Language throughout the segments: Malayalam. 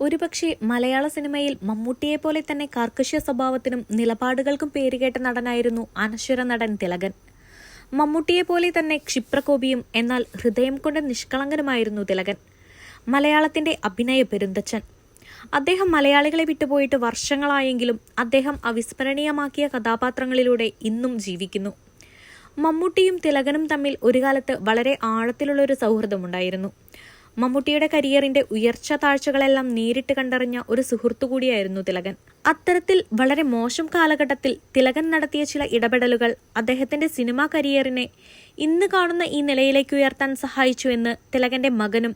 ഒരുപക്ഷെ മലയാള സിനിമയിൽ മമ്മൂട്ടിയെ പോലെ തന്നെ കാർക്കശ്യ സ്വഭാവത്തിനും നിലപാടുകൾക്കും പേരുകേട്ട നടനായിരുന്നു അനശ്വര നടൻ തിലകൻ. മമ്മൂട്ടിയെ പോലെ തന്നെ ക്ഷിപ്രകോപിയും എന്നാൽ ഹൃദയം കൊണ്ട് നിഷ്കളങ്കനുമായിരുന്നു തിലകൻ. മലയാളത്തിന്റെ അഭിനയ പെരുന്തച്ചൻ അദ്ദേഹം മലയാളികളെ വിട്ടുപോയിട്ട് വർഷങ്ങളായെങ്കിലും അദ്ദേഹം അവിസ്മരണീയമാക്കിയ കഥാപാത്രങ്ങളിലൂടെ ഇന്നും ജീവിക്കുന്നു. മമ്മൂട്ടിയും തിലകനും തമ്മിൽ ഒരു കാലത്ത് വളരെ ആഴത്തിലുള്ള ഒരു സൗഹൃദമുണ്ടായിരുന്നു. മമ്മൂട്ടിയുടെ കരിയറിന്റെ ഉയർച്ച താഴ്ചകളെല്ലാം നേരിട്ട് കണ്ടറിഞ്ഞ ഒരു സുഹൃത്തു കൂടിയായിരുന്നു തിലകൻ. അത്തരത്തിൽ വളരെ മോശം കാലഘട്ടത്തിൽ തിലകൻ നടത്തിയ ചില ഇടപെടലുകൾ അദ്ദേഹത്തിന്റെ സിനിമാ കരിയറിനെ ഇന്ന് കാണുന്ന ഈ നിലയിലേക്ക് ഉയർത്താൻ സഹായിച്ചു എന്ന് തിലകന്റെ മകനും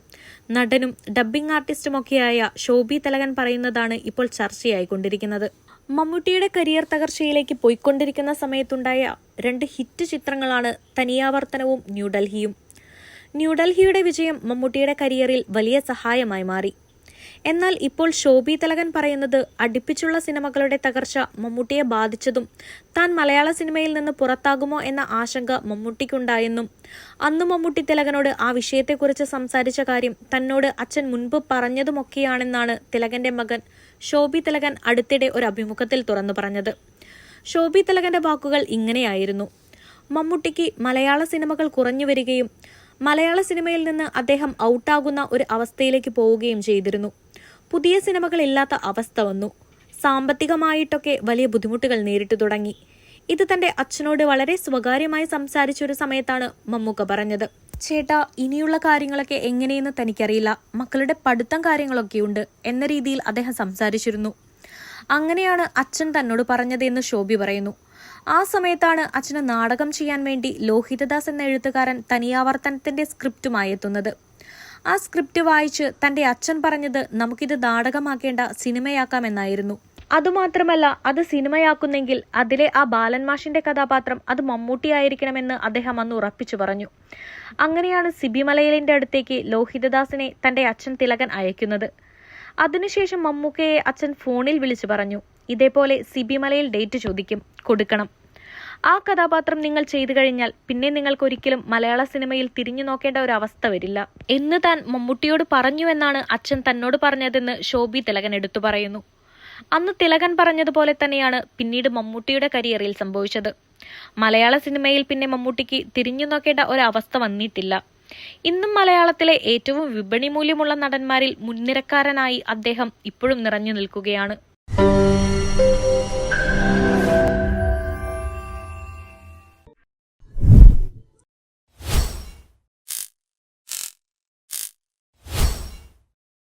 നടനും ഡബ്ബിംഗ് ആർട്ടിസ്റ്റുമൊക്കെയായ ശോഭി തിലകൻ പറയുന്നതാണ് ഇപ്പോൾ ചർച്ചയായിക്കൊണ്ടിരിക്കുന്നത്. മമ്മൂട്ടിയുടെ കരിയർ തകർച്ചയിലേക്ക് പോയിക്കൊണ്ടിരിക്കുന്ന സമയത്തുണ്ടായ രണ്ട് ഹിറ്റ് ചിത്രങ്ങളാണ് തനിയാവർത്തനവും ന്യൂഡൽഹിയും. ന്യൂഡൽഹിയുടെ വിജയം മമ്മൂട്ടിയുടെ കരിയറിൽ വലിയ സഹായമായി മാറി. എന്നാൽ ഇപ്പോൾ ശോഭി തലകൻ പറയുന്നത് അടുപ്പിച്ചുള്ള സിനിമകളുടെ തകർച്ച മമ്മൂട്ടിയെ ബാധിച്ചതും താൻ മലയാള സിനിമയിൽ നിന്ന് പുറത്താകുമോ എന്ന ആശങ്ക മമ്മൂട്ടിക്കുണ്ടായെന്നും അന്ന് മമ്മൂട്ടി തിലകനോട് ആ വിഷയത്തെക്കുറിച്ച് സംസാരിച്ച കാര്യം തന്നോട് അച്ഛൻ മുൻപ് പറഞ്ഞതുമൊക്കെയാണെന്നാണ് തിലകന്റെ മകൻ ശോഭി തിലകൻ അടുത്തിടെ ഒരു അഭിമുഖത്തിൽ തുറന്നു പറഞ്ഞത്. ശോഭി തിലകന്റെ വാക്കുകൾ ഇങ്ങനെയായിരുന്നു. മമ്മൂട്ടിക്ക് മലയാള സിനിമകൾ കുറഞ്ഞു വരികയും മലയാള സിനിമയിൽ നിന്ന് അദ്ദേഹം ഔട്ടാകുന്ന ഒരു അവസ്ഥയിലേക്ക് പോവുകയും ചെയ്തിരുന്നു. പുതിയ സിനിമകളില്ലാത്ത അവസ്ഥ വന്നു. സാമ്പത്തികമായിട്ടൊക്കെ വലിയ ബുദ്ധിമുട്ടുകൾ നേരിട്ടു തുടങ്ങി. ഇത് തന്റെ അച്ഛനോട് വളരെ സ്വകാര്യമായി സംസാരിച്ച ഒരു സമയത്താണ് മമ്മൂക്ക പറഞ്ഞത്. ചേട്ടാ ഇനിയുള്ള കാര്യങ്ങളൊക്കെ എങ്ങനെയെന്ന് തനിക്കറിയില്ല. മക്കളുടെ പഠിത്തം കാര്യങ്ങളൊക്കെയുണ്ട് എന്ന രീതിയിൽ അദ്ദേഹം സംസാരിച്ചിരുന്നു. അങ്ങനെയാണ് അച്ഛൻ തന്നോട് പറഞ്ഞതെന്ന് ശോഭി പറയുന്നു. ആ സമയത്താണ് അച്ഛന് നാടകം ചെയ്യാൻ വേണ്ടി ലോഹിതദാസ് എന്ന എഴുത്തുകാരൻ തനിയാവർത്തനത്തിന്റെ സ്ക്രിപ്റ്റുമായി എത്തുന്നത്. ആ സ്ക്രിപ്റ്റ് വായിച്ച് തന്റെ അച്ഛൻ പറഞ്ഞത് നമുക്കിത് നാടകമാക്കേണ്ട സിനിമയാക്കാമെന്നായിരുന്നു. അതുമാത്രമല്ല അത് സിനിമയാക്കുന്നെങ്കിൽ അതിലെ ആ ബാലൻ മാഷിന്റെ കഥാപാത്രം അത് മമ്മൂട്ടിയായിരിക്കണമെന്ന് അദ്ദേഹം അന്ന് ഉറപ്പിച്ചു പറഞ്ഞു. അങ്ങനെയാണ് സിബി മലയലിന്റെ അടുത്തേക്ക് ലോഹിതദാസിനെ തന്റെ അച്ഛൻ തിലകൻ അയക്കുന്നത്. അതിനുശേഷം മമ്മൂക്കയെ അച്ഛൻ ഫോണിൽ വിളിച്ചു പറഞ്ഞു. ഇതേപോലെ സിബിമലയിൽ ഡേറ്റ് ചോദിക്കും. കൊടുക്കണം. ആ കഥാപാത്രം നിങ്ങൾ ചെയ്തു കഴിഞ്ഞാൽ പിന്നെ നിങ്ങൾക്ക് ഒരിക്കലും മലയാള സിനിമയിൽ തിരിഞ്ഞു നോക്കേണ്ട ഒരു അവസ്ഥ വരില്ല. എന്ന് താൻ മമ്മൂട്ടിയോട് പറഞ്ഞു എന്നാണ് അച്ഛൻ തന്നോട് പറഞ്ഞതെന്ന് ശോഭി തിലകൻ എടുത്തു പറയുന്നു. അന്ന് തിലകൻ പറഞ്ഞതുപോലെ തന്നെയാണ് പിന്നീട് മമ്മൂട്ടിയുടെ കരിയറിൽ സംഭവിച്ചത്. മലയാള സിനിമയിൽ പിന്നെ മമ്മൂട്ടിക്ക് തിരിഞ്ഞു നോക്കേണ്ട ഒരു അവസ്ഥ വന്നിട്ടില്ല. ഇന്നും മലയാളത്തിലെ ഏറ്റവും വിപണി മൂല്യമുള്ള നടന്മാരിൽ മുൻനിരക്കാരനായി അദ്ദേഹം ഇപ്പോഴും നിറഞ്ഞു നിൽക്കുകയാണ്.